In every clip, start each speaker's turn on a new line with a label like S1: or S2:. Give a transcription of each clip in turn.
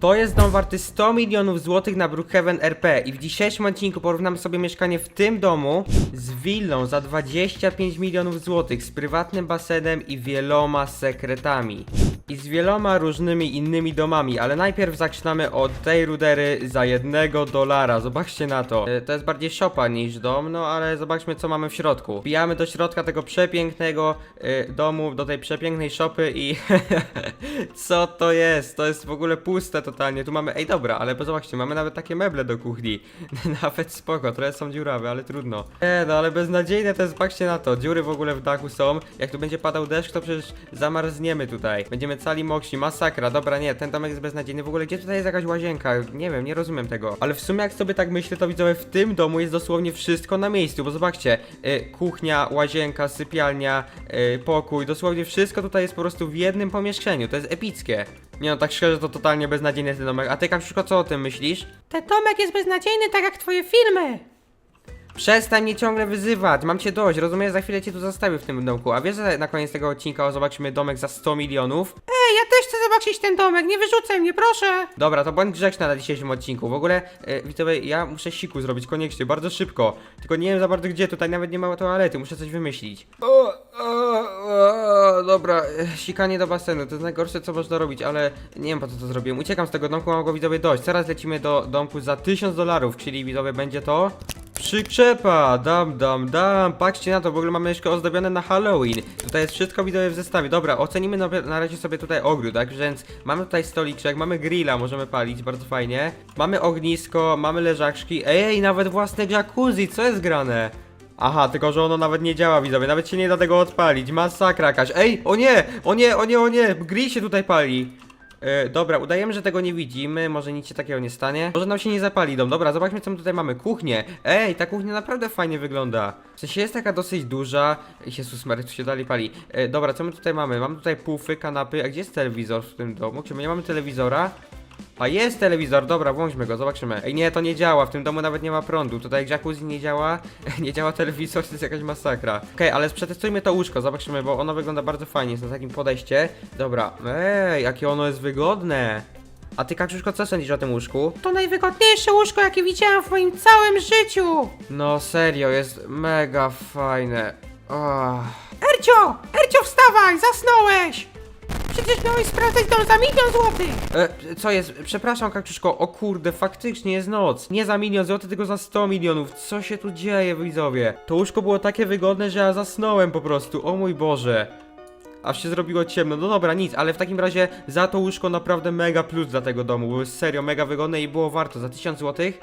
S1: To jest dom warty 100 milionów złotych na Brookhaven RP i w dzisiejszym odcinku porównamy sobie mieszkanie w tym domu z willą za 25 milionów złotych, z prywatnym basenem i wieloma sekretami. I z wieloma różnymi innymi domami, ale najpierw zaczynamy od tej rudery za jednego dolara. Zobaczcie na to. E, To jest bardziej szopa niż dom, no ale zobaczmy co mamy w środku. Wbijamy do środka tego przepięknego e, domu, do tej przepięknej szopy i co to jest? To jest w ogóle puste totalnie. Tu mamy, ej dobra, ale zobaczcie, mamy nawet takie meble do kuchni. nawet spoko, trochę są dziurawe, ale trudno. E, no ale beznadziejne to jest, patrzcie na to. Dziury w ogóle w dachu są. Jak tu będzie padał deszcz, to przecież zamarzniemy tutaj. Będziemy cali mokrzy, masakra. Dobra, nie, ten domek jest beznadziejny. W ogóle gdzie tutaj jest jakaś łazienka? Nie wiem, nie rozumiem tego. Ale w sumie jak sobie tak myślę, to widzowie, w tym domu jest dosłownie wszystko na miejscu, bo zobaczcie, y, kuchnia, łazienka, sypialnia, y, pokój, dosłownie wszystko tutaj jest po prostu w jednym pomieszczeniu. To jest epickie. Nie no, tak szczerze, to totalnie beznadziejny ten domek. A ty, Kapszyczko, co o tym myślisz?
S2: Ten domek jest beznadziejny, tak jak twoje filmy.
S1: Przestań mnie ciągle wyzywać, mam cię dość, rozumiesz? Za chwilę cię tu zostawię w tym domku. A wiesz, że na koniec tego odcinka zobaczymy domek za 100 milionów?
S2: Ej, ja też chcę zobaczyć ten domek, nie wyrzucaj mnie, proszę.
S1: Dobra, to bądź grzeczna na dzisiejszym odcinku. W ogóle, e, widzowie, ja muszę siku zrobić koniecznie, bardzo szybko. Tylko nie wiem za bardzo gdzie, tutaj nawet nie ma toalety, muszę coś wymyślić. O, o, o, dobra, e, sikanie do basenu, to jest najgorsze co można robić, ale nie wiem po co to zrobiłem. Uciekam z tego domku, mam go widzowie dość. Teraz lecimy do domku za 1000 dolarów, czyli widzowie będzie to... Przyczepa, dam, dam, dam, patrzcie na to, w ogóle mamy jeszcze ozdobione na Halloween. Tutaj jest wszystko widzowie w zestawie, dobra, ocenimy na, na razie sobie tutaj ogród, tak, więc mamy tutaj stoliczek, mamy grilla, możemy palić, bardzo fajnie. Mamy ognisko, mamy leżaczki, ej, nawet własne jacuzzi, co jest grane? Aha, tylko że ono nawet nie działa widzowie, nawet się nie da tego odpalić, masakra jakaś, ej, o nie, o nie, o nie, o nie, grill się tutaj pali E, dobra, udajemy, że tego nie widzimy, może nic się takiego nie stanie. Może nam się nie zapali dom. Dobra, zobaczmy co my tutaj mamy. Kuchnię. Ej, ta kuchnia naprawdę fajnie wygląda. W sensie jest taka dosyć duża. Jezus Mary, tu się dalej pali. E, dobra, co my tutaj mamy? Mamy tutaj pufy, kanapy. A gdzie jest telewizor w tym domu? Czy my nie mamy telewizora? A jest telewizor, dobra, włączmy go, zobaczymy. Ej, nie, to nie działa, w tym domu nawet nie ma prądu. Tutaj jak jacuzzi nie działa, nie działa telewizor, to jest jakaś masakra. Okej, ale przetestujmy to łóżko, zobaczymy, bo ono wygląda bardzo fajnie, jest na takim podejście. Dobra, ej, jakie ono jest wygodne. A ty, Kaczuszko, co sądzisz o tym łóżku?
S2: To najwygodniejsze łóżko, jakie widziałam w moim całym życiu.
S1: No serio, jest mega fajne. Oh.
S2: Ercio, Ercio, wstawaj, zasnąłeś. Przecież miałeś sprawdzać dom za milion złotych.
S1: E, co jest? Przepraszam, Kaktuszko, o kurde, faktycznie jest noc. Nie za milion złotych, tylko za 100 milionów. Co się tu dzieje, widzowie? To łóżko było takie wygodne, że ja zasnąłem po prostu. O mój Boże. Aż się zrobiło ciemno. No dobra, nic, ale w takim razie za to łóżko naprawdę mega plus dla tego domu. Było serio mega wygodne i było warto. Za 1000 złotych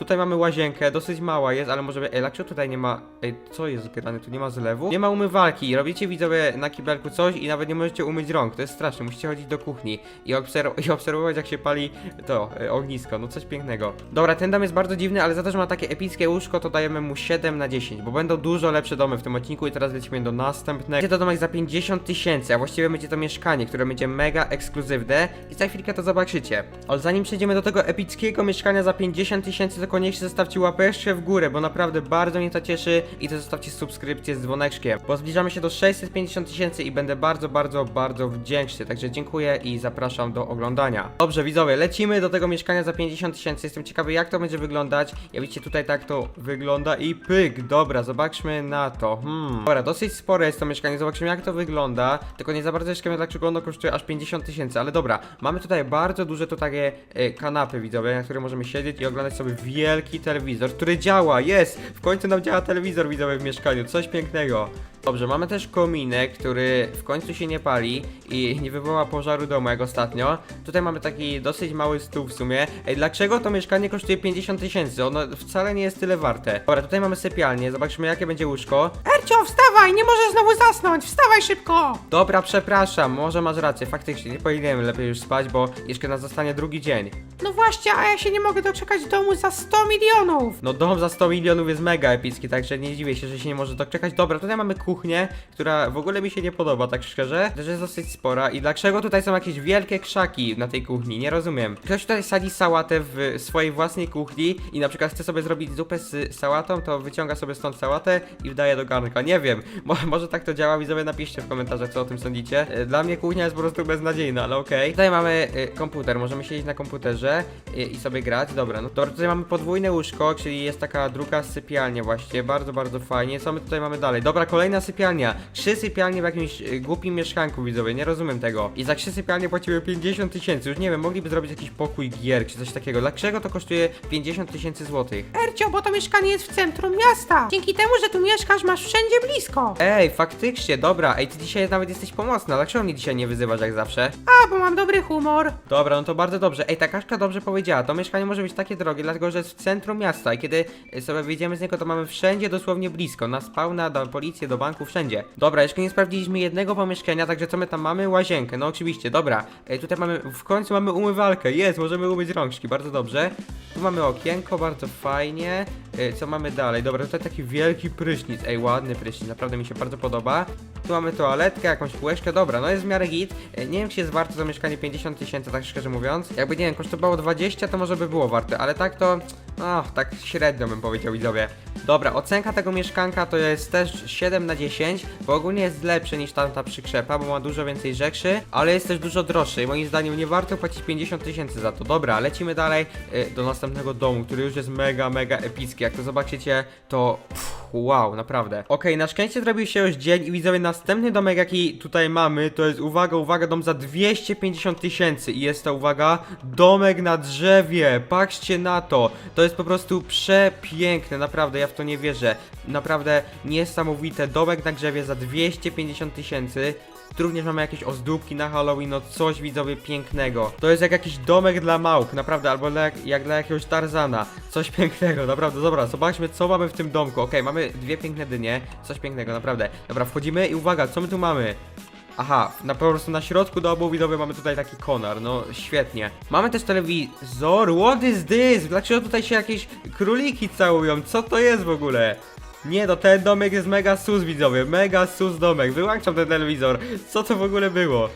S1: Tutaj mamy łazienkę, dosyć mała jest, ale może... Ej, dlaczego tutaj nie ma... Ej, co jest grane? Tu nie ma zlewu? Nie ma umywalki. Robicie widzowie na kibelku coś i nawet nie możecie umyć rąk. To jest straszne. Musicie chodzić do kuchni i, obserw i obserwować jak się pali to e, ognisko. No coś pięknego. Dobra, ten dom jest bardzo dziwny, ale za to, że ma takie epickie łóżko, to dajemy mu 7 na 10, bo będą dużo lepsze domy w tym odcinku i teraz lecimy do następnego. Będzie to domek za 50 tysięcy, a właściwie będzie to mieszkanie, które będzie mega ekskluzywne i za chwilkę to zobaczycie. Ale zanim przejdziemy do tego epickiego mieszkania za 50 tysięcy, koniecznie zostawcie łapeczkę w górę, bo naprawdę bardzo mnie to cieszy i to zostawcie subskrypcję z dzwoneczkiem, bo zbliżamy się do 650 tysięcy i będę bardzo, bardzo, bardzo wdzięczny, także dziękuję i zapraszam do oglądania. Dobrze, widzowie, lecimy do tego mieszkania za 50 tysięcy, jestem ciekawy jak to będzie wyglądać, jak widzicie tutaj tak to wygląda i pyk, dobra, zobaczmy na to, hmm. Dobra, dosyć spore jest to mieszkanie, zobaczymy jak to wygląda, tylko nie za bardzo jeszcze wiem dlaczego ono kosztuje aż 50 tysięcy, ale dobra, mamy tutaj bardzo duże to takie e, kanapy, widzowie, na których możemy siedzieć i oglądać sobie wielki telewizor, który działa, jest, w końcu nam działa telewizor, widzowie, w mieszkaniu, coś pięknego. Dobrze, mamy też kominek, który w końcu się nie pali i nie wywoła pożaru domu jak ostatnio. Tutaj mamy taki dosyć mały stół w sumie. Ej, dlaczego to mieszkanie kosztuje 50 tysięcy? Ono wcale nie jest tyle warte. Dobra, tutaj mamy sypialnię, zobaczmy jakie będzie łóżko.
S2: Ercio, wstawaj, nie możesz znowu zasnąć, wstawaj szybko.
S1: Dobra, przepraszam, może masz rację, faktycznie, nie powinienem lepiej już spać, bo jeszcze nas zostanie drugi dzień.
S2: No właśnie, a ja się nie mogę doczekać domu za 100 milionów!
S1: No dom za 100 milionów jest mega epicki, także nie dziwię się, że się nie może doczekać. Dobra, tutaj mamy kuchnię, która w ogóle mi się nie podoba, tak szczerze. Też jest dosyć spora. I dlaczego tutaj są jakieś wielkie krzaki na tej kuchni? Nie rozumiem. Ktoś tutaj sadzi sałatę w swojej własnej kuchni i na przykład chce sobie zrobić zupę z sałatą, to wyciąga sobie stąd sałatę i wdaje do garnka. Nie wiem, Mo może tak to działa, widzowie napiszcie w komentarzach, co o tym sądzicie. E, Dla mnie kuchnia jest po prostu beznadziejna, ale okej. Tutaj mamy e, komputer, możemy siedzieć na komputerze e, i sobie grać. Dobra, no dobra, tutaj mamy podwójne łóżko, czyli jest taka druga sypialnia właśnie, bardzo, bardzo fajnie. Co my tutaj mamy dalej? Dobra, kolejna sypialnia. Trzy sypialnie w jakimś e, głupim mieszkanku, widzowie, nie rozumiem tego. I za trzy sypialnie płaciły 50 tysięcy, już nie wiem, mogliby zrobić jakiś pokój gier czy coś takiego. Dlaczego to kosztuje 50 tysięcy złotych?
S2: Ercio, bo to mieszkanie jest w centrum miasta. Dzięki temu, że tu mieszkasz, masz wszędzie blisko.
S1: Ej, faktycznie, dobra, ej, ty dzisiaj nawet jesteś pomocna, dlaczego mnie dzisiaj nie wyzywasz jak zawsze?
S2: A, bo mam dobry humor.
S1: Dobra, no to bardzo dobrze. Ej, ta Kaszka dobrze powiedziała, to mieszkanie może być takie drogie, dlatego że jest w centrum miasta i kiedy sobie wyjdziemy z niego, to mamy wszędzie dosłownie blisko, na spawna, do policji, do banku, wszędzie. Dobra, jeszcze nie sprawdziliśmy jednego pomieszkania, także co my tam mamy? Łazienkę, no oczywiście, dobra. Ej, tutaj mamy, w końcu mamy umywalkę, jest, możemy umyć rączki, bardzo dobrze. Tu mamy okienko, bardzo fajnie. Ej, co mamy dalej? Dobra, tutaj taki wielki prysznic, ej, ładny prysznic, naprawdę mi się bardzo podoba. Tu mamy toaletkę, jakąś kółeczkę, dobra, no jest w miarę git. E, Nie wiem, czy jest warte to mieszkanie 50 tysięcy, tak szczerze mówiąc. Jakby, nie wiem, kosztowało 20, to może by było warte, ale tak to, no, tak średnio bym powiedział, widzowie. Dobra, ocenka tego mieszkanka to jest też 7 na 10, bo ogólnie jest lepsze niż tamta przykrzepa, bo ma dużo więcej rzeczy, ale jest też dużo droższe i moim zdaniem nie warto płacić 50 tysięcy za to. Dobra, lecimy dalej e, do następnego domu, który już jest mega, mega epicki. Jak to zobaczycie, to pff, wow, naprawdę. Okej, na szczęście zrobił się już dzień i widzowie, następny domek jaki tutaj mamy, to jest, uwaga, uwaga, dom za 250 tysięcy. I jest to, uwaga, domek na drzewie, patrzcie na to, to jest po prostu przepiękne, naprawdę, ja w to nie wierzę, naprawdę niesamowite, domek na drzewie za 250 tysięcy, tu również mamy jakieś ozdóbki na Halloween, no coś widzowie pięknego. To jest jak jakiś domek dla małp, naprawdę, albo dla, jak dla jakiegoś Tarzana. Coś pięknego, naprawdę, dobra, zobaczmy co mamy w tym domku. Okej, mamy dwie piękne dynie, coś pięknego, naprawdę. Dobra, wchodzimy i uwaga, co my tu mamy? Aha, na po prostu na środku domu widzowie mamy tutaj taki konar, no świetnie. Mamy też telewizor, what is this? Dlaczego tutaj się jakieś króliki całują? Co to jest w ogóle? Nie no, ten domek jest mega sus widzowie, mega sus domek, wyłączam ten telewizor, co to w ogóle było?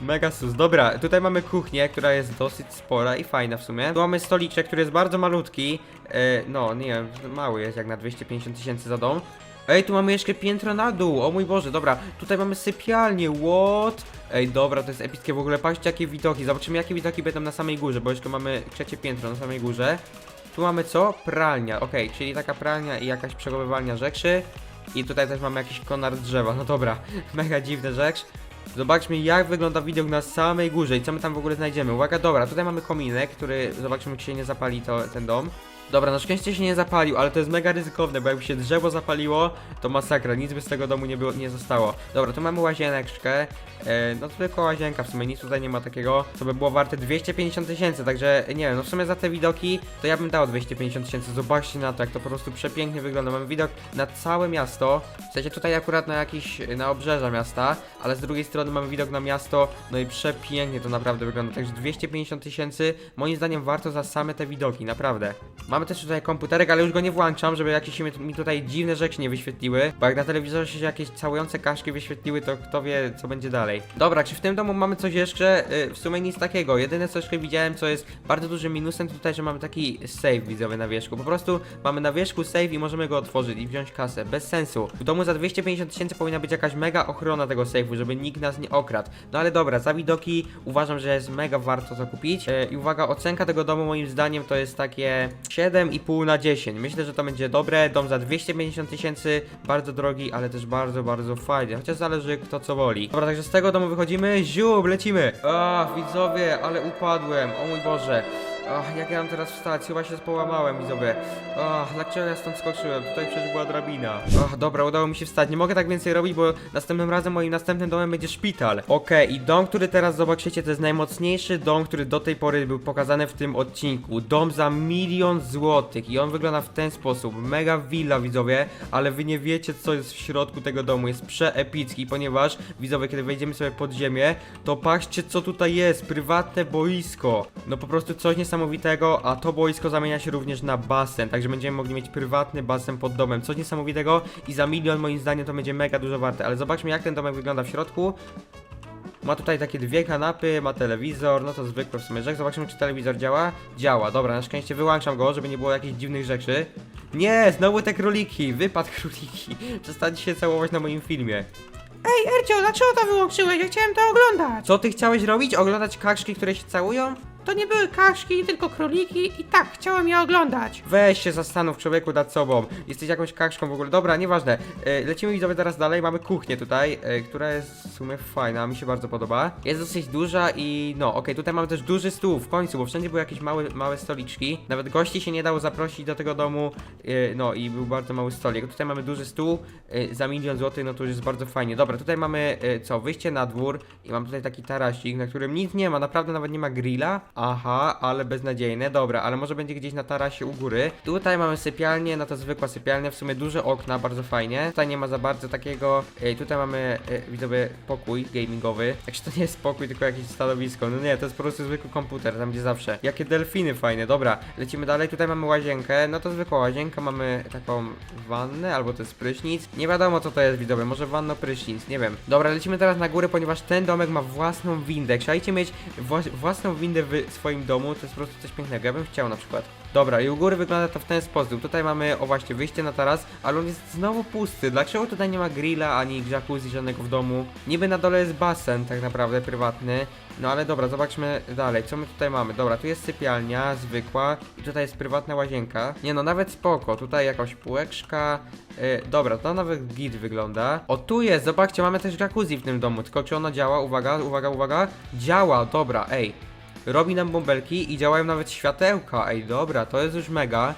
S1: Mega sus, dobra, tutaj mamy kuchnię, która jest dosyć spora i fajna w sumie. Tu mamy stoliczek, który jest bardzo malutki, e, no nie wiem, mały jest jak na 250 tysięcy za dom. Ej, tu mamy jeszcze piętro na dół, o mój Boże, dobra, tutaj mamy sypialnię, what? Ej, dobra, to jest epickie w ogóle, patrzcie jakie widoki, zobaczymy jakie widoki będą na samej górze, bo jeszcze mamy trzecie piętro na samej górze. Tu mamy co? Pralnia, okej, czyli taka pralnia i jakaś przechowywalnia rzeczy. I tutaj też mamy jakiś konar drzewa, no dobra, mega dziwna rzecz. Zobaczmy jak wygląda widok na samej górze i co my tam w ogóle znajdziemy. Uwaga, dobra, tutaj mamy kominek, który, zobaczymy czy się nie zapali to, ten dom. Dobra, na szczęście się nie zapalił, ale to jest mega ryzykowne, bo jakby się drzewo zapaliło, to masakra, nic by z tego domu nie, było, nie zostało. Dobra, tu mamy łazieneczkę, e, no tylko łazienka w sumie, nic tutaj nie ma takiego, co by było warte 250 tysięcy, także nie wiem, no w sumie za te widoki, to ja bym dał 250 tysięcy, zobaczcie na to, jak to po prostu przepięknie wygląda, mamy widok na całe miasto, w sensie tutaj akurat na jakiś, na obrzeża miasta, ale z drugiej strony mamy widok na miasto, no i przepięknie to naprawdę wygląda, także 250 tysięcy, moim zdaniem warto za same te widoki, naprawdę. Mamy też tutaj komputerek, ale już go nie włączam, żeby jakieś mi, tutaj dziwne rzeczy nie wyświetliły, bo jak na telewizorze się jakieś całujące kaszki wyświetliły, to kto wie, co będzie dalej. Dobra, czy w tym domu mamy coś jeszcze? Y, w sumie nic takiego. Jedyne co jeszcze widziałem, co jest bardzo dużym minusem tutaj, że mamy taki save widzowy na wierzchu. Po prostu mamy na wierzchu save i możemy go otworzyć i wziąć kasę. Bez sensu. W domu za 250 tysięcy powinna być jakaś mega ochrona tego save'u, żeby nikt nas nie okradł. No ale dobra, za widoki uważam, że jest mega warto to kupić. Y, I uwaga, ocenka tego domu moim zdaniem to jest takie 7,5 na 10. Myślę, że to będzie dobre. Dom za 250 tysięcy, bardzo drogi, ale też bardzo, bardzo fajny. Chociaż zależy kto co woli. Dobra, także z tego domu wychodzimy. Ziub, lecimy. Ach, widzowie, ale upadłem. O mój Boże. Ach, jak ja mam teraz wstać? Chyba się połamałem, widzowie. Ach, dlaczego ja stąd skoczyłem? Tutaj przecież była drabina. Ach, dobra, udało mi się wstać. Nie mogę tak więcej robić, bo następnym razem moim następnym domem będzie szpital. Okej, i dom, który teraz zobaczycie, to jest najmocniejszy dom, który do tej pory był pokazany w tym odcinku. Dom za milion złotych i on wygląda w ten sposób. Mega villa, widzowie, ale wy nie wiecie, co jest w środku tego domu. Jest przeepicki, ponieważ, widzowie, kiedy wejdziemy sobie pod ziemię, to patrzcie, co tutaj jest. Prywatne boisko. No po prostu coś niesamowitego niesamowitego, a to boisko zamienia się również na basen, także będziemy mogli mieć prywatny basen pod domem. Coś niesamowitego i za milion moim zdaniem to będzie mega dużo warte, ale zobaczmy jak ten domek wygląda w środku. Ma tutaj takie dwie kanapy, ma telewizor, no to zwykłe w sumie rzecz. Zobaczymy, czy telewizor działa. Działa, dobra, na szczęście wyłączam go, żeby nie było jakichś dziwnych rzeczy. Nie, znowu te króliki, wypad króliki. Przestańcie się całować na moim filmie.
S2: Ej, Ercio, dlaczego to wyłączyłeś? Ja chciałem to oglądać.
S1: Co ty chciałeś robić? Oglądać kaczki, które się całują?
S2: To nie były kaszki, tylko króliki i tak, chciałem je oglądać.
S1: Weź się zastanów, człowieku, nad sobą. Jesteś jakąś kaczką w ogóle. Dobra, nieważne. E, lecimy widzowie teraz dalej. Mamy kuchnię tutaj, e, która jest w sumie fajna, mi się bardzo podoba. Jest dosyć duża i no, okej, tutaj mamy też duży stół w końcu, bo wszędzie były jakieś małe, małe stoliczki. Nawet gości się nie dało zaprosić do tego domu, e, no i był bardzo mały stolik. Tutaj mamy duży stół e, za milion złotych, no to już jest bardzo fajnie. Dobra, tutaj mamy e, co, wyjście na dwór i mam tutaj taki tarasik, na którym nic nie ma, naprawdę nawet nie ma grilla. Aha, ale beznadziejne. Dobra, ale może będzie gdzieś na tarasie u góry. Tutaj mamy sypialnię, no to zwykła sypialnia, w sumie duże okna, bardzo fajnie. Tutaj nie ma za bardzo takiego. Ej, tutaj mamy, e, widzowie, pokój gamingowy. Także to nie jest pokój, tylko jakieś stanowisko. No nie, to jest po prostu zwykły komputer, tam gdzie zawsze. Jakie delfiny fajne, dobra. Lecimy dalej, tutaj mamy łazienkę, no to zwykła łazienka, mamy taką wannę, albo to jest prysznic. Nie wiadomo co to jest, widzowie, może wanno prysznic, nie wiem. Dobra, lecimy teraz na górę, ponieważ ten domek ma własną windę. Chcieliście mieć wła- własną windę swoim domu, to jest po prostu coś pięknego. Ja bym chciał na przykład. Dobra, i u góry wygląda to w ten sposób. Tutaj mamy, o właśnie, wyjście na taras, ale on jest znowu pusty. Dlaczego tutaj nie ma grilla, ani jacuzzi żadnego w domu? Niby na dole jest basen, tak naprawdę, prywatny. No ale dobra, zobaczmy dalej, co my tutaj mamy. Dobra, tu jest sypialnia, zwykła, i tutaj jest prywatna łazienka. Nie no, nawet spoko, tutaj jakaś półeczka. Yy, dobra, to nawet git wygląda. O, tu jest, zobaczcie, mamy też jacuzzi w tym domu, tylko czy ono działa? Uwaga, uwaga, uwaga. Działa, dobra, ej. Robi nam bąbelki i działają nawet światełka. Ej, dobra, to jest już mega.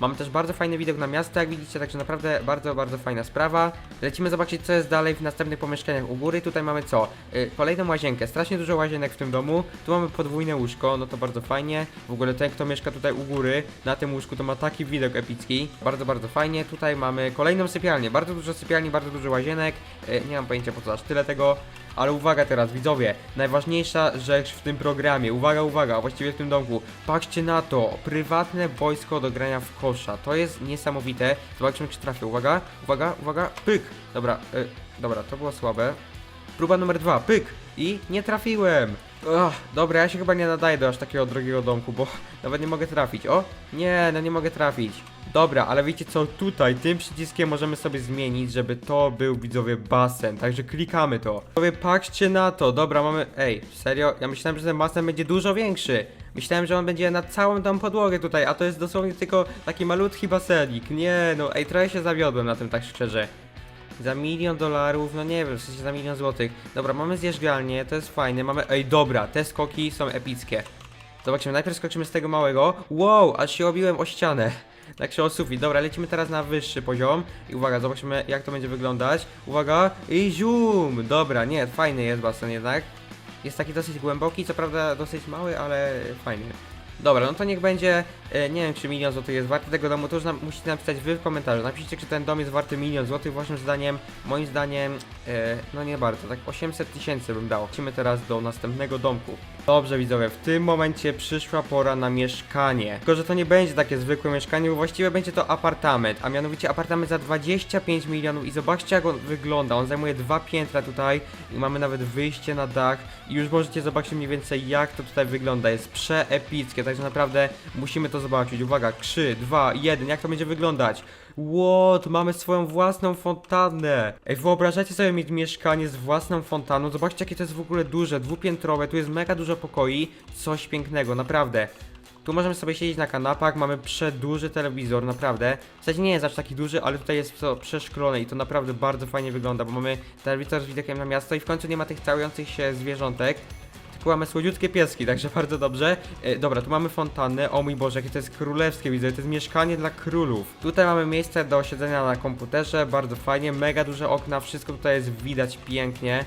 S1: Mamy też bardzo fajny widok na miasto, jak widzicie, także naprawdę bardzo, bardzo fajna sprawa. Lecimy zobaczyć, co jest dalej w następnych pomieszczeniach u góry. Tutaj mamy co? Yy, kolejną łazienkę, strasznie dużo łazienek w tym domu. Tu mamy podwójne łóżko, no to bardzo fajnie. W ogóle ten, kto mieszka tutaj u góry, na tym łóżku, to ma taki widok epicki. Bardzo, bardzo fajnie. Tutaj mamy kolejną sypialnię, bardzo dużo sypialni, bardzo dużo łazienek. Yy, nie mam pojęcia po co aż tyle tego. Ale uwaga teraz, widzowie, najważniejsza rzecz w tym programie, uwaga, uwaga, właściwie w tym domku, patrzcie na to, prywatne wojsko do grania w kosza, to jest niesamowite, zobaczymy czy trafię, uwaga, uwaga, uwaga, pyk, dobra, y, dobra, to było słabe, próba numer dwa, pyk, i nie trafiłem, dobra, ja się chyba nie nadaję do aż takiego drogiego domku, bo nawet nie mogę trafić, o, nie, no nie mogę trafić, Dobra, ale wiecie co, tutaj tym przyciskiem możemy sobie zmienić, żeby to był widzowie basen, także klikamy to. Widzowie, patrzcie na to, dobra, mamy, ej, serio, ja myślałem, że ten basen będzie dużo większy. Myślałem, że on będzie na całą tą podłogę tutaj, a to jest dosłownie tylko taki malutki basenik. Nie, no, ej, trochę się zawiodłem na tym, tak szczerze. Za milion dolarów, no nie wiem, w sensie za milion złotych. Dobra, mamy zjeżdżalnię, to jest fajne, mamy, ej, dobra, te skoki są epickie. Zobaczymy, najpierw skoczymy z tego małego. Wow, aż się obiłem o ścianę. Tak się o sufit. Dobra, lecimy teraz na wyższy poziom. I uwaga, zobaczymy jak to będzie wyglądać. Uwaga, i zium! Dobra, nie, fajny jest basen jednak. Jest taki dosyć głęboki, co prawda dosyć mały, ale fajny. Dobra, no to niech będzie, e, nie wiem czy milion złotych jest warty tego domu, to już musicie napisać wy w komentarzu. Napiszcie czy ten dom jest warty milion złotych, waszym zdaniem, moim zdaniem, e, no nie bardzo, tak 800 tysięcy bym dał. Lecimy teraz do następnego domku. Dobrze widzowie, w tym momencie przyszła pora na mieszkanie. Tylko, że to nie będzie takie zwykłe mieszkanie, bo właściwie będzie to apartament, a mianowicie apartament za 25 milionów i zobaczcie jak on wygląda. On zajmuje dwa piętra tutaj i mamy nawet wyjście na dach i już możecie zobaczyć mniej więcej jak to tutaj wygląda. Jest przeepickie, także naprawdę musimy to zobaczyć. Uwaga, 3, 2, 1, jak to będzie wyglądać? What? Mamy swoją własną fontannę. Ej, wyobrażacie sobie mieć mieszkanie z własną fontanną? Zobaczcie, jakie to jest w ogóle duże, dwupiętrowe. Tu jest mega dużo pokoi. Coś pięknego, naprawdę. Tu możemy sobie siedzieć na kanapach, mamy przeduży telewizor, naprawdę. W zasadzie nie jest aż taki duży, ale tutaj jest to przeszklone i to naprawdę bardzo fajnie wygląda, bo mamy telewizor z widokiem na miasto i w końcu nie ma tych całujących się zwierzątek. Tylko mamy słodziutkie pieski, także bardzo dobrze. E, dobra, tu mamy fontannę. O mój Boże, jakie to jest królewskie, widzę. To jest mieszkanie dla królów. Tutaj mamy miejsce do siedzenia na komputerze, bardzo fajnie. Mega duże okna, wszystko tutaj jest widać pięknie.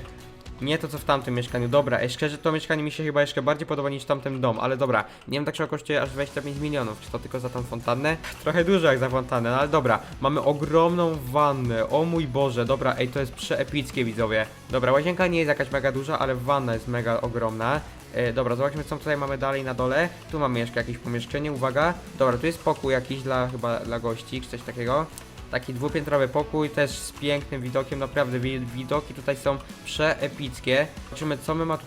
S1: Nie to co w tamtym mieszkaniu. Dobra, ej, szczerze to mieszkanie mi się chyba jeszcze bardziej podoba niż tamten dom, ale dobra. Nie wiem, dlaczego kosztuje aż 25 milionów. Czy to tylko za tą fontannę? Trochę dużo jak za fontannę, no ale dobra. Mamy ogromną wannę. O mój Boże, dobra, ej, to jest przeepickie widzowie. Dobra, łazienka nie jest jakaś mega duża, ale wanna jest mega ogromna. E, dobra, zobaczmy co tutaj mamy dalej na dole. Tu mamy jeszcze jakieś pomieszczenie, uwaga. Dobra, tu jest pokój jakiś dla chyba dla gości, czy coś takiego. Taki dwupiętrowy pokój, też z pięknym widokiem, naprawdę wi- widoki tutaj są przeepickie. Zobaczymy co my ma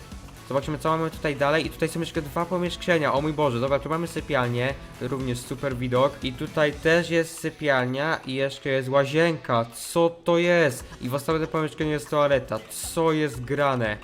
S1: Zobaczymy co mamy tutaj dalej i tutaj są jeszcze dwa pomieszczenia, o mój Boże, dobra, tu mamy sypialnię, również super widok i tutaj też jest sypialnia i jeszcze jest łazienka, co to jest? I w ostatnim pomieszczeniu jest toaleta, co jest grane?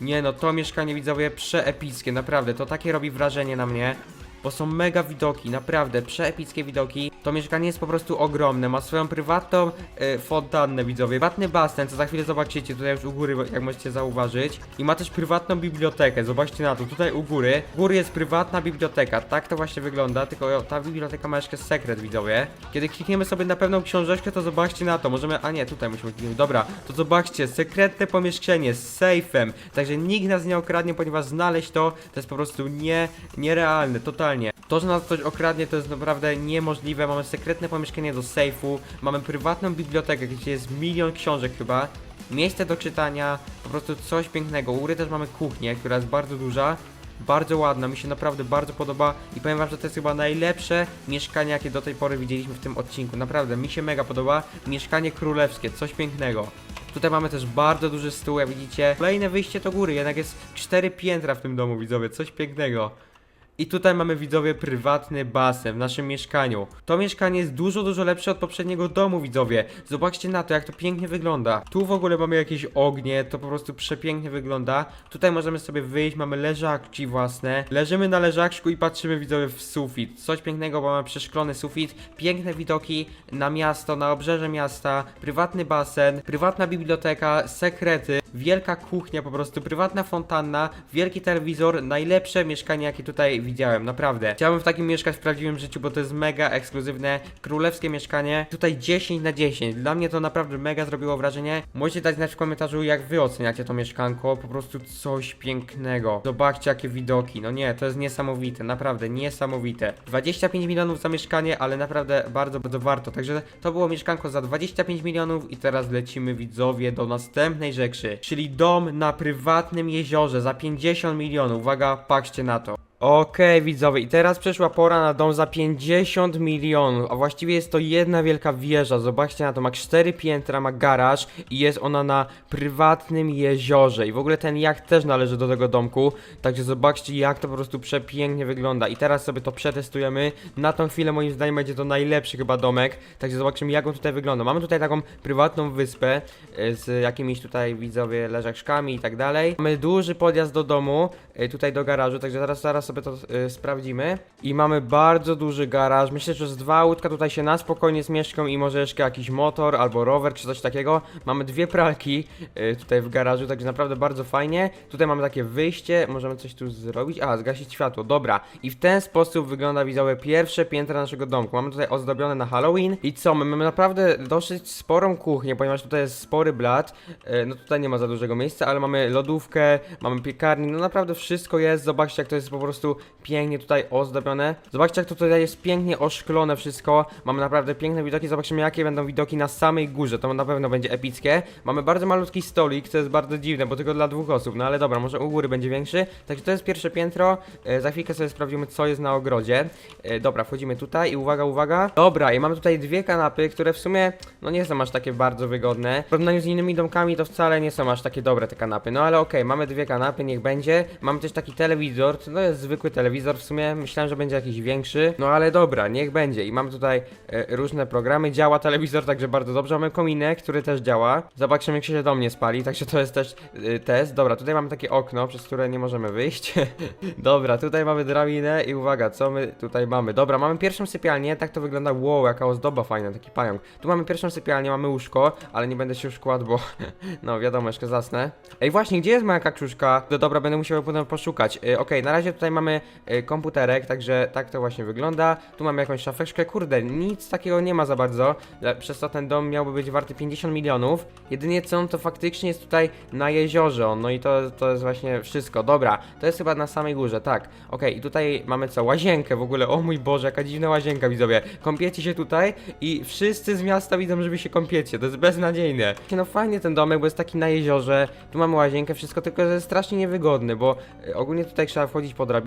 S1: Nie no, to mieszkanie widzowie przeepickie, naprawdę, to takie robi wrażenie na mnie. Bo są mega widoki, naprawdę, przeepickie widoki. To mieszkanie jest po prostu ogromne, ma swoją prywatną y, fontannę widzowie, prywatny basen, co za chwilę zobaczycie tutaj już u góry, jak możecie zauważyć. I ma też prywatną bibliotekę, zobaczcie na to, tutaj u góry. U góry jest prywatna biblioteka, tak to właśnie wygląda, tylko ta biblioteka ma jeszcze sekret widzowie. Kiedy klikniemy sobie na pewną książeczkę, to zobaczcie na to, możemy, a nie, tutaj musimy kliknąć, dobra, to zobaczcie, sekretne pomieszczenie z sejfem, także nikt nas nie okradnie, ponieważ znaleźć to, to jest po prostu nie, nierealne, totalnie. To, że nas ktoś okradnie, to jest naprawdę niemożliwe, mamy sekretne pomieszczenie do sejfu, mamy prywatną bibliotekę, gdzie jest milion książek chyba, miejsce do czytania, po prostu coś pięknego. U góry też mamy kuchnię, która jest bardzo duża, bardzo ładna, mi się naprawdę bardzo podoba i powiem wam, że to jest chyba najlepsze mieszkanie, jakie do tej pory widzieliśmy w tym odcinku. Naprawdę, mi się mega podoba. Mieszkanie królewskie, coś pięknego. Tutaj mamy też bardzo duży stół, jak widzicie. Kolejne wyjście do góry, jednak jest cztery piętra w tym domu, widzowie, coś pięknego. I tutaj mamy widzowie prywatny basen w naszym mieszkaniu. To mieszkanie jest dużo, dużo lepsze od poprzedniego domu, widzowie. Zobaczcie na to, jak to pięknie wygląda. Tu w ogóle mamy jakieś ognie, to po prostu przepięknie wygląda. Tutaj możemy sobie wyjść, mamy leżakci własne. Leżymy na leżaczku i patrzymy widzowie w sufit. Coś pięknego, bo mamy przeszklony sufit, piękne widoki na miasto, na obrzeże miasta, prywatny basen, prywatna biblioteka, sekrety, wielka kuchnia po prostu, prywatna fontanna, wielki telewizor, najlepsze mieszkanie jakie tutaj widziałem, naprawdę. Chciałbym w takim mieszkać w prawdziwym życiu, bo to jest mega ekskluzywne, królewskie mieszkanie. Tutaj 10 na 10. Dla mnie to naprawdę mega zrobiło wrażenie. Możecie dać znać w komentarzu, jak wy oceniacie to mieszkanko. Po prostu coś pięknego. Zobaczcie, jakie widoki. No nie, to jest niesamowite, naprawdę niesamowite. 25 milionów za mieszkanie, ale naprawdę bardzo, bardzo warto. Także to było mieszkanko za 25 milionów i teraz lecimy widzowie do następnej rzeczy, czyli dom na prywatnym jeziorze za 50 milionów. Uwaga, patrzcie na to. Okej, widzowie, i teraz przyszła pora na dom za 50 milionów, a właściwie jest to jedna wielka wieża. Zobaczcie na to, ma 4 piętra, ma garaż i jest ona na prywatnym jeziorze. I w ogóle ten jacht też należy do tego domku, także zobaczcie, jak to po prostu przepięknie wygląda. I teraz sobie to przetestujemy. Na tą chwilę, moim zdaniem, będzie to najlepszy chyba domek, także zobaczymy, jak on tutaj wygląda. Mamy tutaj taką prywatną wyspę e, z jakimiś tutaj widzowie leżaczkami i tak dalej. Mamy duży podjazd do domu, e, tutaj do garażu, także zaraz, zaraz sobie to e, sprawdzimy. I mamy bardzo duży garaż. Myślę, że z dwa łódka tutaj się na spokojnie zmieszczą i może jeszcze jakiś motor albo rower czy coś takiego. Mamy dwie pralki e, tutaj w garażu, także naprawdę bardzo fajnie. Tutaj mamy takie wyjście, możemy coś tu zrobić. A, zgasić światło, dobra. I w ten sposób wygląda widzowie pierwsze piętra naszego domku. Mamy tutaj ozdobione na Halloween. I co, my mamy naprawdę dosyć sporą kuchnię, ponieważ tutaj jest spory blat. E, No tutaj nie ma za dużego miejsca, ale mamy lodówkę, mamy piekarnik, no naprawdę wszystko jest. Zobaczcie jak to jest po prostu pięknie tutaj ozdobione. Zobaczcie jak to tutaj jest pięknie oszklone wszystko. Mamy naprawdę piękne widoki, zobaczymy jakie będą widoki na samej górze. To na pewno będzie epickie. Mamy bardzo malutki stolik, co jest bardzo dziwne, bo tylko dla dwóch osób. No ale dobra, może u góry będzie większy. Także to jest pierwsze piętro. E, za chwilkę sobie sprawdzimy co jest na ogrodzie. E, dobra, wchodzimy tutaj i uwaga, uwaga. Dobra, i mamy tutaj dwie kanapy, które w sumie no nie są aż takie bardzo wygodne. W porównaniu z innymi domkami to wcale nie są aż takie dobre te kanapy. No ale okej, mamy dwie kanapy, niech będzie. Mamy też taki telewizor, to jest zwykły telewizor w sumie. Myślałem, że będzie jakiś większy. No ale dobra, niech będzie. I mamy tutaj e, różne programy. Działa telewizor także bardzo dobrze. Mamy kominek, który też działa. Zobaczymy, jak się do mnie spali. Także to jest też e, test. Dobra, tutaj mamy takie okno, przez które nie możemy wyjść. dobra, tutaj mamy drabinę i uwaga, co my tutaj mamy? Dobra, mamy pierwszą sypialnię. Tak to wygląda. Wow, jaka ozdoba fajna, taki pająk. Tu mamy pierwszą sypialnię, mamy łóżko, ale nie będę się już kładł, bo no wiadomo, jeszcze zasnę. Ej, właśnie, gdzie jest moja kakczuszka? No dobra, będę musiał potem poszukać. E, Okej, na razie tutaj mamy e, komputerek, także tak to właśnie wygląda. Tu mamy jakąś szafeczkę, kurde, nic takiego nie ma za bardzo, przez to ten dom miałby być warty 50 milionów. Jedynie co, to faktycznie jest tutaj na jeziorze, no i to, to jest właśnie wszystko. Dobra, to jest chyba na samej górze, tak. Okej, i tutaj mamy co, łazienkę w ogóle, o mój Boże, jaka dziwna łazienka, widzowie. Kąpiecie się tutaj i wszyscy z miasta widzą, że wy się kąpiecie, to jest beznadziejne. No fajnie ten domek, bo jest taki na jeziorze, tu mamy łazienkę, wszystko, tylko że jest strasznie niewygodny, bo e, ogólnie tutaj trzeba wchodzić po drabinach.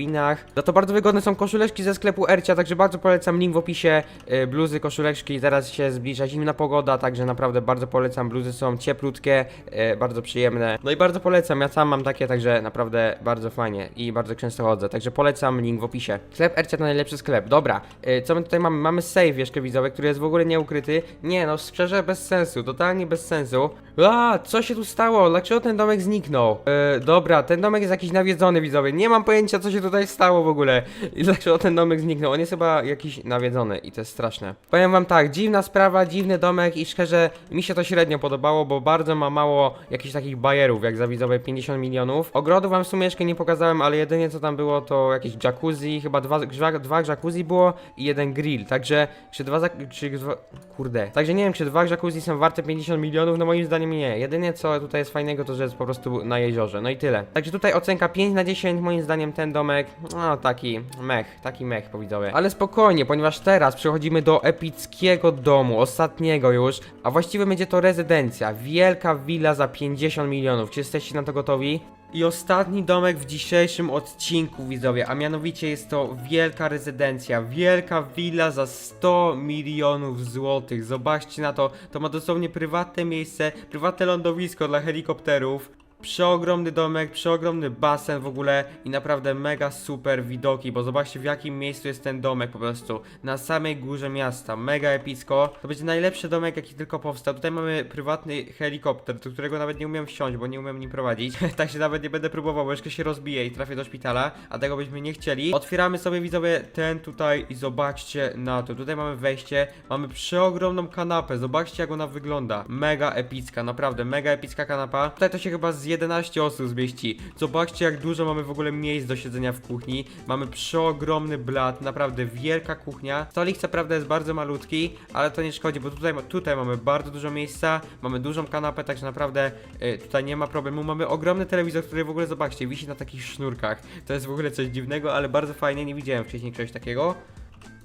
S1: Za to bardzo wygodne są koszuleczki ze sklepu Ercia, także bardzo polecam link w opisie, e, bluzy, koszuleczki, zaraz się zbliża zimna pogoda, także naprawdę bardzo polecam, bluzy są cieplutkie, e, bardzo przyjemne. No i bardzo polecam, ja sam mam takie, także naprawdę bardzo fajnie i bardzo często chodzę, także polecam link w opisie. Sklep Ercia to najlepszy sklep, dobra, e, co my tutaj mamy? Mamy save jeszcze widzowy, który jest w ogóle nieukryty. Nie no, szczerze bez sensu, totalnie bez sensu. A, co się tu stało? Dlaczego ten domek zniknął? E, dobra, ten domek jest jakiś nawiedzony widzowie, nie mam pojęcia co się tutaj stało w ogóle i dlaczego ten domek zniknął. On jest chyba jakiś nawiedzony i to jest straszne. Powiem wam tak, dziwna sprawa, dziwny domek i szczerze mi się to średnio podobało, bo bardzo ma mało jakichś takich bajerów, jak za widzowie 50 milionów. Ogrodu wam w sumie jeszcze nie pokazałem, ale jedynie co tam było to jakieś jacuzzi, chyba dwa, dwa, jacuzzi było i jeden grill, także czy dwa, czy dwa, kurde, także nie wiem czy dwa jacuzzi są warte 50 milionów, no moim zdaniem nie. Jedynie co tutaj jest fajnego to, że jest po prostu na jeziorze, no i tyle. Także tutaj ocenka 5 na 10, moim zdaniem ten domek, no taki mech, taki mech powidzowie. Ale spokojnie, ponieważ teraz przechodzimy do epickiego domu, ostatniego już, a właściwie będzie to rezydencja, wielka willa za 50 milionów. Czy jesteście na to gotowi? I ostatni domek w dzisiejszym odcinku, widzowie, a mianowicie jest to wielka rezydencja, wielka willa za 100 milionów złotych. Zobaczcie na to, to ma dosłownie prywatne miejsce, prywatne lądowisko dla helikopterów. Przeogromny domek, przeogromny basen w ogóle i naprawdę mega super widoki, bo zobaczcie w jakim miejscu jest ten domek po prostu. Na samej górze miasta, mega epicko. To będzie najlepszy domek jaki tylko powstał. Tutaj mamy prywatny helikopter, do którego nawet nie umiem wsiąść, bo nie umiem nim prowadzić. tak się nawet nie będę próbował, bo jeszcze się rozbije i trafię do szpitala, a tego byśmy nie chcieli. Otwieramy sobie widzowie ten tutaj i zobaczcie na to. Tutaj mamy wejście, mamy przeogromną kanapę, zobaczcie jak ona wygląda. Mega epicka, naprawdę mega epicka kanapa. Tutaj to się chyba z 11 osób zmieści. Zobaczcie jak dużo mamy w ogóle miejsc do siedzenia w kuchni. Mamy przeogromny blat, naprawdę wielka kuchnia. Stolik co prawda jest bardzo malutki, ale to nie szkodzi, bo tutaj, tutaj mamy bardzo dużo miejsca, mamy dużą kanapę, także naprawdę y, tutaj nie ma problemu. Mamy ogromny telewizor, który w ogóle zobaczcie, wisi na takich sznurkach. To jest w ogóle coś dziwnego, ale bardzo fajnie, nie widziałem wcześniej czegoś takiego.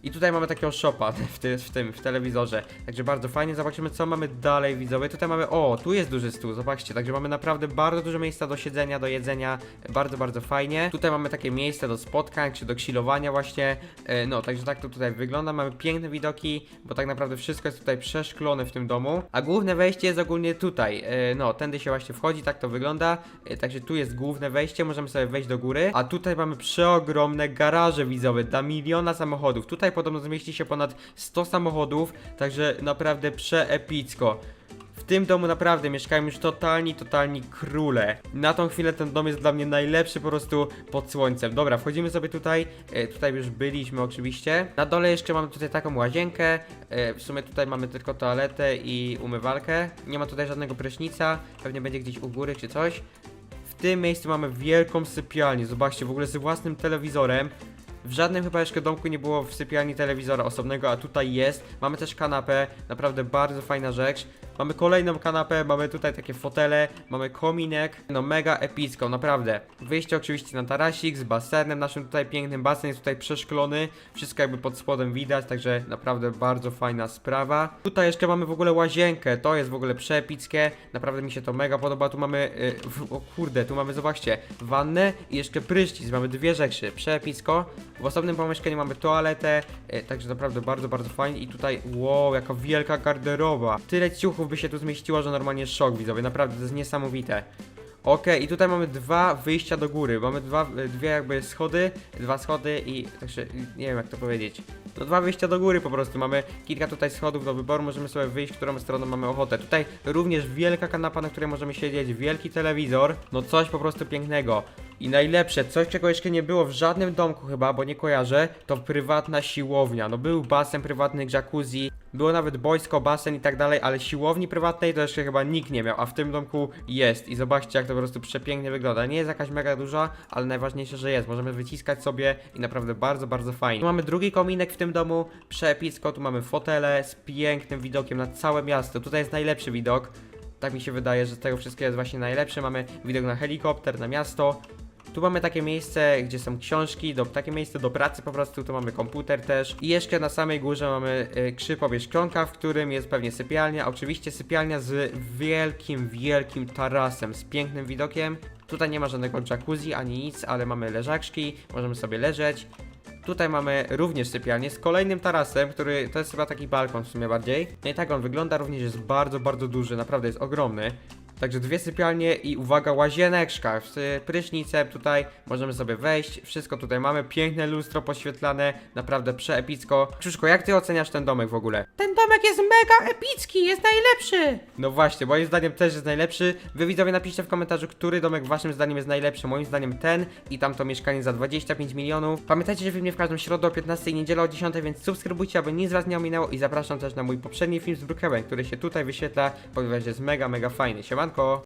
S1: I tutaj mamy takiego shopa w, w tym, w telewizorze. Także bardzo fajnie. Zobaczymy, co mamy dalej, widzowie. Tutaj mamy, o, tu jest duży stół, zobaczcie. Także mamy naprawdę bardzo dużo miejsca do siedzenia, do jedzenia. Bardzo, bardzo fajnie. Tutaj mamy takie miejsce do spotkań, czy do chillowania właśnie. E, No, także tak to tutaj wygląda. Mamy piękne widoki, bo tak naprawdę wszystko jest tutaj przeszklone w tym domu. A główne wejście jest ogólnie tutaj. E, No, tędy się właśnie wchodzi, tak to wygląda. E, Także tu jest główne wejście, możemy sobie wejść do góry. A tutaj mamy przeogromne garaże widzowe dla miliona samochodów. Tutaj podobno zmieści się ponad 100 samochodów, także naprawdę przeepicko. W tym domu naprawdę mieszkają już totalni, totalni króle. Na tą chwilę ten dom jest dla mnie najlepszy po prostu pod słońcem. Dobra, wchodzimy sobie tutaj. E, tutaj już byliśmy oczywiście. Na dole jeszcze mamy tutaj taką łazienkę. E, w sumie tutaj mamy tylko toaletę i umywalkę. Nie ma tutaj żadnego prysznica. Pewnie będzie gdzieś u góry czy coś. W tym miejscu mamy wielką sypialnię. Zobaczcie, w ogóle z własnym telewizorem. W żadnym chyba jeszcze domku nie było w sypialni telewizora osobnego, a tutaj jest. Mamy też kanapę, naprawdę bardzo fajna rzecz. Mamy kolejną kanapę, mamy tutaj takie fotele, mamy kominek, no mega epicko, naprawdę. Wyjście oczywiście na tarasik z basenem, naszym tutaj pięknym basen jest tutaj przeszklony, wszystko jakby pod spodem widać, także naprawdę bardzo fajna sprawa. Tutaj jeszcze mamy w ogóle łazienkę, to jest w ogóle przeepickie, naprawdę mi się to mega podoba, tu mamy, y, w- o kurde, tu mamy, zobaczcie, wannę i jeszcze prysznic, mamy dwie rzeczy, przeepicko. W osobnym pomieszkaniu mamy toaletę, y, także naprawdę bardzo, bardzo fajnie. I tutaj, wow, jaka wielka garderoba. Tyle ciuchów by się tu zmieściło, że normalnie szok widzowie, naprawdę to jest niesamowite. Okej, i tutaj mamy dwa wyjścia do góry. Mamy dwa, dwie jakby schody, dwa schody i także nie wiem jak to powiedzieć. No dwa wyjścia do góry po prostu. Mamy kilka tutaj schodów do wyboru, możemy sobie wyjść, którą stroną mamy ochotę. Tutaj również wielka kanapa, na której możemy siedzieć, wielki telewizor. No coś po prostu pięknego. I najlepsze, coś czego jeszcze nie było w żadnym domku chyba, bo nie kojarzę, to prywatna siłownia. No był basen prywatny, jacuzzi, było nawet boisko, basen i tak dalej, ale siłowni prywatnej to jeszcze chyba nikt nie miał, a w tym domku jest. I zobaczcie jak to po prostu przepięknie wygląda. Nie jest jakaś mega duża, ale najważniejsze, że jest. Możemy wyciskać sobie i naprawdę bardzo, bardzo fajnie. Tu mamy drugi kominek w tym domu, przepicko, tu mamy fotele z pięknym widokiem na całe miasto. Tutaj jest najlepszy widok. Tak mi się wydaje, że z tego wszystkiego jest właśnie najlepsze. Mamy widok na helikopter, na miasto. Tu mamy takie miejsce, gdzie są książki, do, takie miejsce do pracy po prostu, tu mamy komputer też. I jeszcze na samej górze mamy y, powierzchionka, w którym jest pewnie sypialnia. Oczywiście sypialnia z wielkim, wielkim tarasem, z pięknym widokiem. Tutaj nie ma żadnego jacuzzi ani nic, ale mamy leżaczki, możemy sobie leżeć. Tutaj mamy również sypialnię z kolejnym tarasem, który to jest chyba taki balkon w sumie bardziej. No i tak on wygląda, również jest bardzo, bardzo duży, naprawdę jest ogromny. Także dwie sypialnie i uwaga, łazieneczka z prysznicem tutaj możemy sobie wejść, wszystko tutaj mamy, piękne lustro poświetlane, naprawdę przeepicko. Krzyszko, jak ty oceniasz ten domek w ogóle?
S2: Ten domek jest mega epicki, jest najlepszy.
S1: No właśnie, moim zdaniem też jest najlepszy. Wy widzowie napiszcie w komentarzu, który domek waszym zdaniem jest najlepszy. Moim zdaniem ten i tamto mieszkanie za 25 milionów. Pamiętajcie, że filmie w każdą środę o 15 i niedzielę o 10, więc subskrybujcie, aby nic z was nie ominęło i zapraszam też na mój poprzedni film z Brookhaven, który się tutaj wyświetla, ponieważ jest mega, mega fajny. Siemanko!